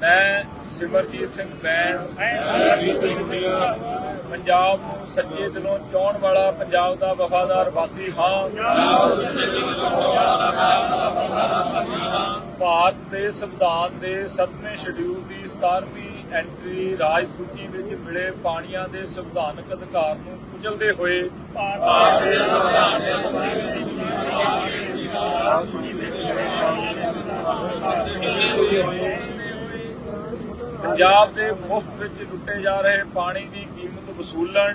ਮੈਂ ਸਿਮਰਜੀਤ ਸਿੰਘ ਬੈਂਸ ਪੰਜਾਬ ਨੂੰ ਸੱਚੇ ਦਿਲੋਂ ਚਾਹਣ ਵਾਲਾ, ਪੰਜਾਬ ਦਾ ਵਫਾਦਾਰ ਵਾਸੀ ਹਾਂ। ਭਾਰਤ ਦੇ ਸੰਵਿਧਾਨ ਦੇ 7ਵੇਂ ਸ਼ਡਿਊਲ ਦੀ 17ਵੀਂ ਐਂਟਰੀ ਰਾਜ ਸੂਚੀ ਵਿੱਚ ਮਿਲੇ ਪਾਣੀਆਂ ਦੇ ਸੰਵਿਧਾਨਕ ਅਧਿਕਾਰ ਨੂੰ ਕੁਚਲਦੇ ਹੋਏ ਭਾਰਤ ਦੇ ਸੰਵਿਧਾਨ ਦੇ ਪੰਜਾਬ ਦੇ ਮੁਫਤ ਵਿੱਚ ਲੁੱਟੇ ਜਾ ਰਹੇ ਪਾਣੀ ਦੀ ਕੀਮਤ ਵਸੂਲਣ,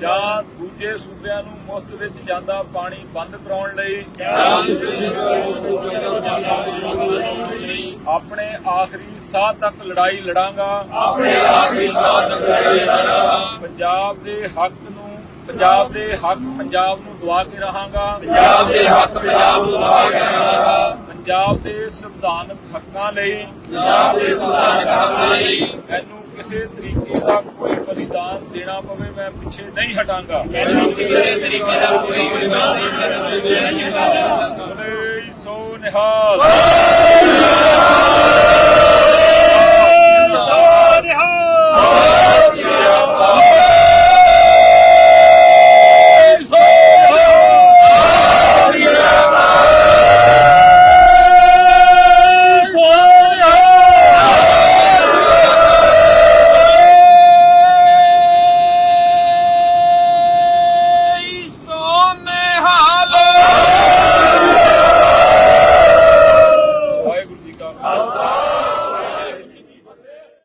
ਜਾਂ ਦੂਜੇ ਸੂਬਿਆਂ ਨੂੰ ਮੁਫਤ ਵਿੱਚ ਜਾਂਦਾ ਪਾਣੀ ਬੰਦ ਕਰਾਉਣ ਲਈ ਆਪਣੇ ਆਖਰੀ ਸਾਹ ਤੱਕ ਲੜਾਈ ਲੜਾਂਗਾ ਆਪਣੇ ਆਖਰੀ ਸਾਹ ਤੱਕ ਲੜਾਈ ਲੜਾਂਗਾ। ਪੰਜਾਬ ਦੇ ਹੱਕ ਨੂੰ, ਪੰਜਾਬ ਦੇ ਹੱਕ ਪੰਜਾਬ ਨੂੰ ਦਵਾ ਕੇ ਰਹਾਂਗਾ। ਪੰਜਾਬ ਦੇ ਹੱਕ ਪੰਜਾਬ ਨੂੰ ਦਵਾ ਕੇ ਰਹਾਂਗਾ। ਪੰਜਾਬ ਦੇ ਸੰਵਿਧਾਨਕ ਹੱਕਾਂ ਲਈ ਪੰਜਾਬ ਦੇ ਸੰਵਿਧਾਨਕ ਹੱਕ ਲਈ। ਮੈਨੂੰ ਕਿਸੇ ਤਰੀਕੇ ਦਾ ਕੋਈ ਬਲੀਦਾਨ ਦੇਣਾ ਪਵੇ ਮੈਂ ਪਿੱਛੇ ਨਹੀਂ ਹਟਾਂਗਾ। ਮੈਨੂੰ ਕਿਸੇ ਤਰੀਕੇ ਦਾ ਕੋਈ ਵਿਵਾਦ ਨਹੀਂ ਕਰਨਾ ਬੋਲੇ ਸੋ ਨਿਹਾਲ।